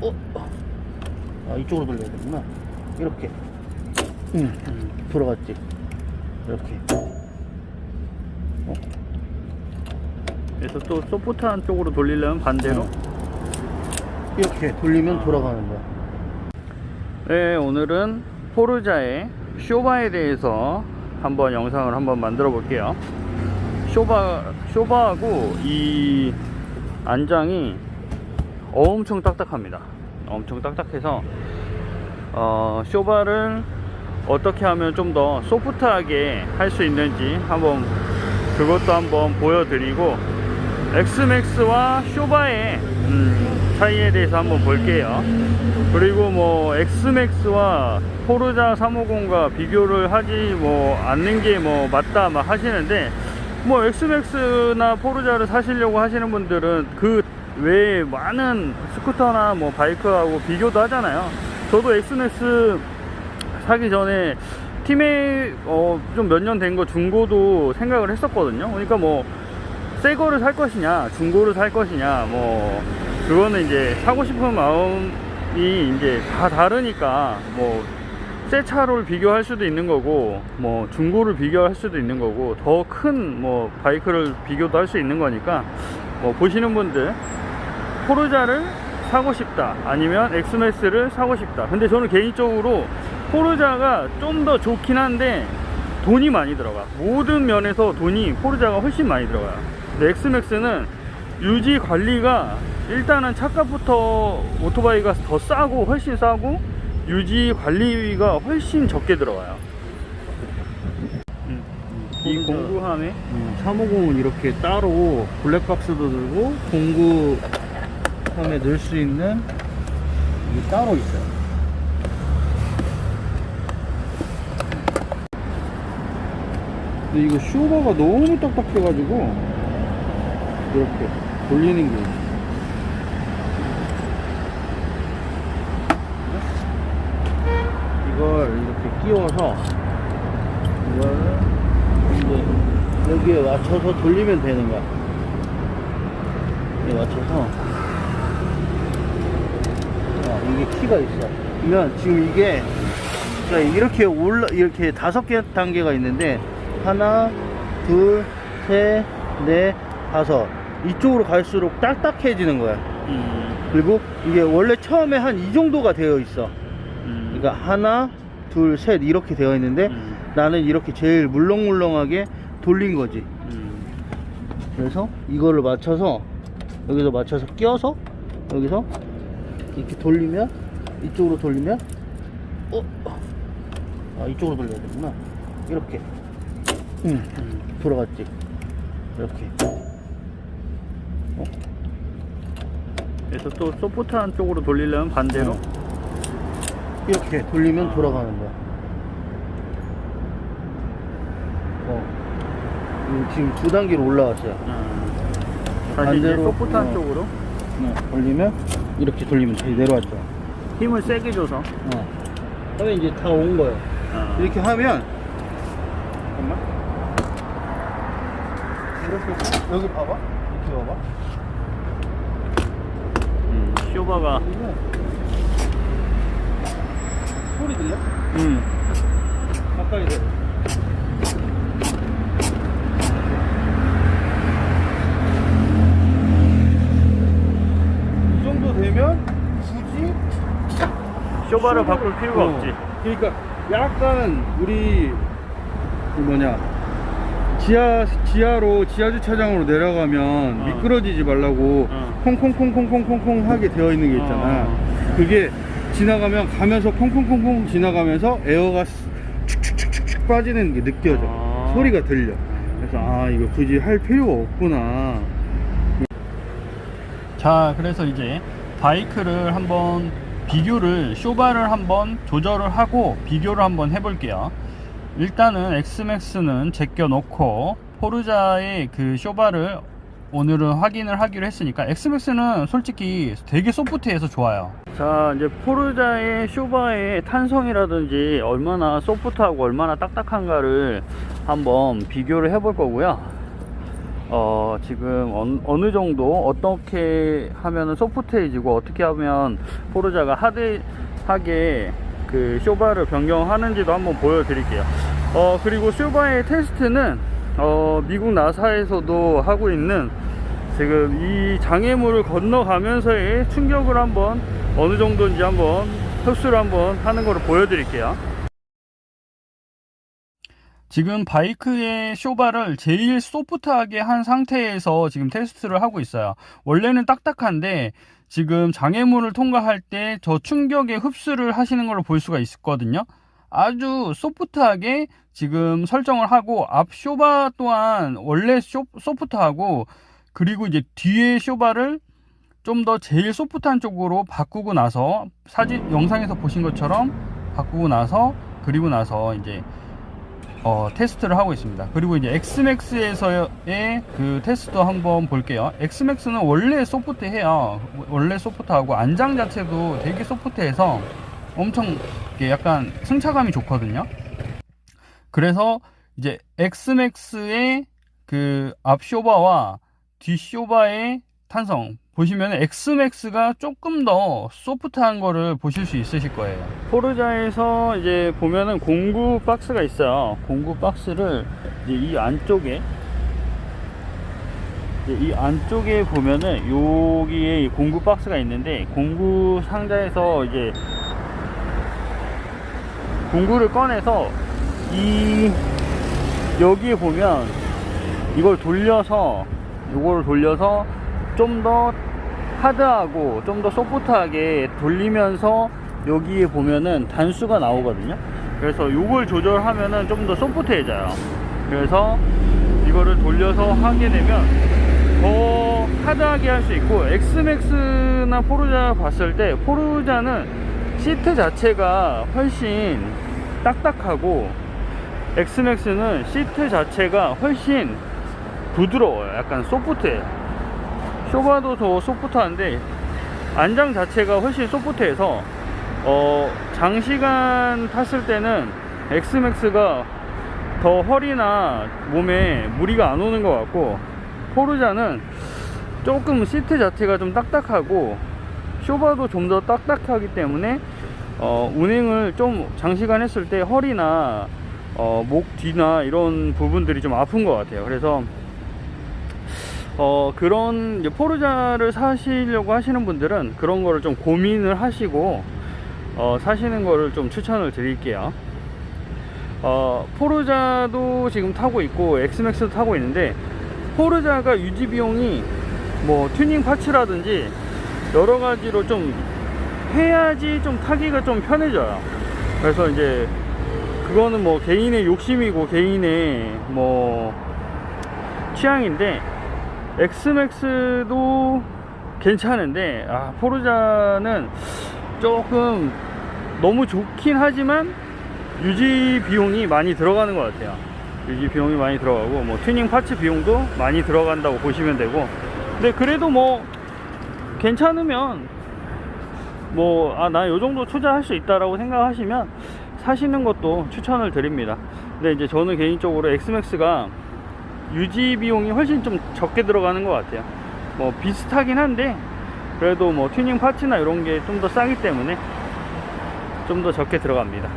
어? 아 이쪽으로 돌려야 되구나. 이렇게. 응. 돌아갔지? 이렇게. 어? 그래서 또 소프트한 쪽으로 돌리려면 반대로? 어. 이렇게 돌리면 돌아가는 거야. 네 오늘은 포르자의 쇼바에 대해서 한번 영상을 한번 만들어 볼게요. 쇼바 쇼바하고 이 안장이 엄청 딱딱합니다 엄청 딱딱해서 어, 쇼바를 어떻게 하면 좀 더 소프트하게 할 수 있는지 한번 그것도 한번 보여드리고 엑스맥스와 쇼바의 음, 차이에 대해서 한번 볼게요. 그리고 뭐 엑스맥스와 포르자 350과 비교를 하지 뭐 않는 게 뭐 맞다 막 하시는데 뭐 엑스맥스나 포르자를 사시려고 하시는 분들은 그 외에 많은 스쿠터나 뭐 바이크하고 비교도 하잖아요. 저도 엑스맥스 사기 전에 팀에 어, 좀 몇 년 된 거 중고도 생각을 했었거든요. 그러니까 뭐 새 거를 살 것이냐, 중고를 살 것이냐, 뭐 그거는 이제 사고 싶은 마음이 이제 다 다르니까 뭐 새 차를 비교할 수도 있는 거고 뭐 중고를 비교할 수도 있는 거고 더 큰 뭐 바이크를 비교도 할 수 있는 거니까 뭐 보시는 분들 포르자를 사고 싶다 아니면 엑스맥스를 사고 싶다. 근데 저는 개인적으로 포르자가 좀 더 좋긴 한데 돈이 많이 들어가. 모든 면에서 돈이 포르자가 훨씬 많이 들어가요. 근데 엑스맥스는 유지 관리가 일단은 차값부터 오토바이가 더 싸고 훨씬 싸고 유지 관리가 훨씬 적게 들어가요. 음. 이. 공구함에? 음, 350은 이렇게 따로 블랙박스도 들고 공구함에 넣을 수 있는 이게 따로 있어요. 근데 이거 쇼바가 너무 딱딱해가지고 이렇게 돌리는 게 있어 이걸 이렇게 끼워서 이거를 이제 여기에 맞춰서 돌리면 되는 거야. 여기에 맞춰서. 아, 이게 키가 있어. 그러면 지금 이게 자, 이렇게 올라 이렇게 다섯 개 단계가 있는데 하나, 둘, 셋, 넷, 다섯. 이쪽으로 갈수록 딱딱해지는 거야. 음, 그리고 이게 원래 처음에 한 이 정도가 되어 있어. 음, 그러니까 하나, 둘, 셋 이렇게 되어 있는데 음, 나는 이렇게 제일 물렁물렁하게 돌린 거지. 음. 그래서 이거를 맞춰서 여기서 맞춰서 껴서 여기서 이렇게 돌리면 이쪽으로 돌리면 어? 아 이쪽으로 돌려야 되구나. 이렇게. 응. 돌아갔지. 이렇게. 어? 그래서 또 소프트한 쪽으로 돌리려면 반대로 어. 이렇게 돌리면 아. 돌아가는 거야. 어. 이거 지금 두 단계로 올라왔어요. 음. 다시 이제 반대로, 소프트한 어. 쪽으로 네, 돌리면 이렇게 돌리면 다시 내려왔죠. 힘을 세게 줘서 어. 그러면 이제 다 온 거예요. 어. 이렇게 하면 잠깐만. 이렇게 해서 여기 봐봐. 이렇게 봐봐. 음, 쇼바가 소리 들려? 음, 가까이 대. 이 정도 되면 굳이 쇼바를 바꿀 필요가 어. 없지 그러니까 약간 우리 그 뭐냐 지하 지하로 지하 주차장으로 내려가면 어. 미끄러지지 말라고 어. 콩콩콩콩콩콩콩 하게 되어 있는 게 있잖아. 어. 그게 지나가면 가면서 콩콩콩콩 지나가면서 에어가 스- 축축축축축 빠지는 게 느껴져. 아. 소리가 들려. 그래서 아 이거 굳이 할 필요가 없구나. 자 그래서 이제 바이크를 한번 비교를 쇼바를 한번 조절을 하고 비교를 한번 해볼게요. 일단은 엑스맥스는 제껴 놓고 포르자의 그 쇼바를 오늘은 확인을 하기로 했으니까 엑스맥스는 솔직히 되게 소프트해서 좋아요. 자 이제 포르자의 쇼바의 탄성이라든지 얼마나 소프트하고 얼마나 딱딱한가를 한번 비교를 해볼 거고요 어, 지금 어느, 어느 정도 어떻게 하면 소프트해지고 어떻게 하면 포르자가 하드하게 그 쇼바를 변경하는지도 한번 보여드릴게요. 어, 그리고 쇼바의 테스트는 어, 미국 나사에서도 하고 있는 지금 이 장애물을 건너가면서의 충격을 한번 어느 정도인지 한번 흡수를 한번 하는 거를 보여드릴게요. 지금 바이크의 쇼바를 제일 소프트하게 한 상태에서 지금 테스트를 하고 있어요. 원래는 딱딱한데 지금 장애물을 통과할 때 저 충격에 흡수를 하시는 걸 볼 수가 있거든요. 아주 소프트하게 지금 설정을 하고 앞 쇼바 또한 원래 쇼, 소프트하고 그리고 이제 뒤에 쇼바를 좀 더 제일 소프트한 쪽으로 바꾸고 나서 사진 영상에서 보신 것처럼 바꾸고 나서 그리고 나서 이제 어, 테스트를 하고 있습니다. 그리고 이제 엑스맥스에서의 그 테스트도 한번 볼게요. 엑스맥스는 원래 소프트해요. 원래 소프트하고 안장 자체도 되게 소프트해서 엄청 약간 승차감이 좋거든요. 그래서 이제 엑스맥스의 그 앞 쇼바와 뒤 쇼바의 탄성 보시면 엑스맥스가 조금 더 소프트한 거를 보실 수 있으실 거예요. 포르자에서 이제 보면은 공구 박스가 있어요. 공구 박스를 이 안쪽에 이 안쪽에 보면은 여기에 이 공구 박스가 있는데 공구 상자에서 이제 공구를 꺼내서 이 여기에 보면 이걸 돌려서 이거를 돌려서 좀 더 하드하고 좀 더 소프트하게 돌리면서 여기에 보면은 단수가 나오거든요. 그래서 이걸 조절하면은 좀 더 소프트해져요. 그래서 이거를 돌려서 하게 되면 더 하드하게 할 수 있고 엑스맥스나 포르자 봤을 때 포르자는 시트 자체가 훨씬 딱딱하고 엑스맥스는 시트 자체가 훨씬 부드러워요. 약간 소프트해요 쇼바도 더 소프트한데 안장 자체가 훨씬 소프트해서 어 장시간 탔을 때는 엑스맥스가 더 허리나 몸에 무리가 안 오는 것 같고 포르자는 조금 시트 자체가 좀 딱딱하고 쇼바도 좀 더 딱딱하기 때문에 어, 운행을 좀 장시간 했을 때 허리나 어, 목 뒤나 이런 부분들이 좀 아픈 것 같아요. 그래서 어, 그런 포르자를 사시려고 하시는 분들은 그런 거를 좀 고민을 하시고 어, 사시는 거를 좀 추천을 드릴게요. 어, 포르자도 지금 타고 있고 엑스맥스도 타고 있는데 포르자가 유지 비용이 뭐 튜닝 파츠라든지 여러 가지로 좀 해야지 좀 타기가 좀 편해져요. 그래서 이제 그거는 뭐 개인의 욕심이고 개인의 뭐 취향인데 엑스맥스도 괜찮은데 아 포르자는 조금 너무 좋긴 하지만 유지 비용이 많이 들어가는 것 같아요. 유지 비용이 많이 들어가고 뭐 튜닝 파츠 비용도 많이 들어간다고 보시면 되고 근데 그래도 뭐 괜찮으면 뭐아나 요 정도 투자할 수 있다라고 생각하시면 사시는 것도 추천을 드립니다. 근데 이제 저는 개인적으로 엑스맥스가 유지 비용이 훨씬 좀 적게 들어가는 것 같아요. 뭐 비슷하긴 한데 그래도 뭐 튜닝 파츠나 이런 게 좀 더 싸기 때문에 좀 더 적게 들어갑니다.